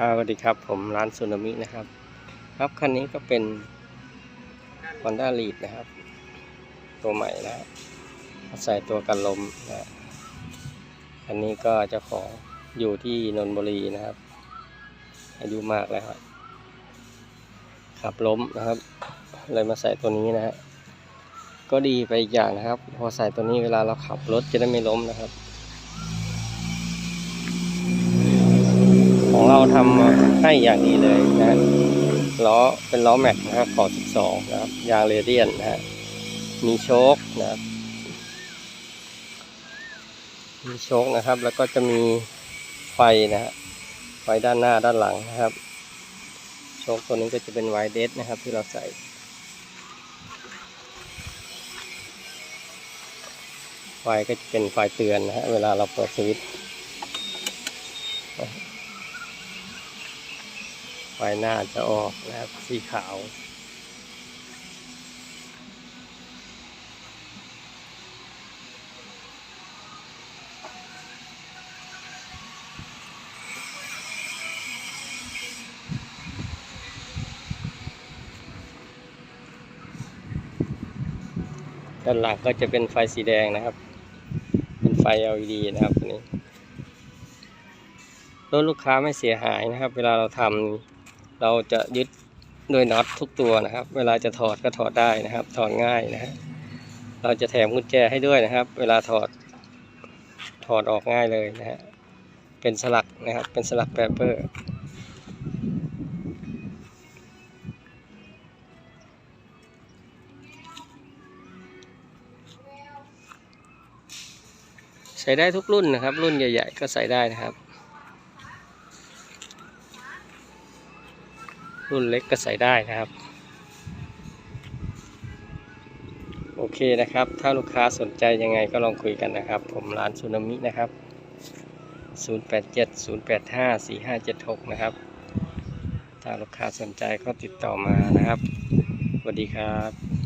ครับสวัสดีครับ ผมร้านซูนามินะครับ ครับคันนี้ก็เป็น Honda Lead นะครับ ตัวใหม่นะใส่ตัวกันลมนะฮะอันนี้ก็จ้าของอยู่ที่นนบุรีนะครับ อายุมากแล้วขับล้มนะครับ เลยมาใส่ตัวนี้นะฮะก็ดีไปอีกอย่างนะครับ พอใส่ตัวนี้เวลาเราขับรถจะได้ไม่ล้มนะครับ เราทำมาให้อย่างดีเลยนะล้อเป็นล้อแม็กนะครับขอ 12 นะครับ ยางเรเดียนนะฮะมีโชคนะครับ มีโชคนะครับ แล้วก็จะมีไฟนะฮะไฟด้านหน้าด้านหลังนะครับ โชคตัวนี้ก็จะเป็นไวเดสนะครับ ที่เราใส่ไฟก็จะเป็นไฟเตือนนะฮะเวลาเราเปิดสวิตช์ ไฟหน้าจะออกนะครับ สีขาว ด้านหลังก็จะเป็นไฟสีแดงนะครับ เป็นไฟ LED นะครับนี้รถลูกค้าไม่เสียหายนะครับ เวลาเราทำ เราจะยึดด้วยน็อตทุกตัวนะครับ เวลาจะถอดก็ถอดได้นะครับ ถอดง่ายนะฮะเราจะแถมกุญแจให้ด้วยนะครับ เวลาถอดถอดออกง่ายเลยนะฮะเป็นสลักนะครับ เป็นสลักแปเปอร์ใส่ได้ทุกรุ่นนะครับ รุ่นใหญ่ ๆ ก็ใส่ได้นะครับ รุ่นเล็กก็ใส่ได้นะครับ โอเคนะครับ ถ้าลูกค้าสนใจยังไงก็ลองคุยกันนะครับ ผมร้านซูนามินะครับ 0870854576 นะครับ ถ้าลูกค้าสนใจก็ติดต่อมานะครับสวัสดีครับ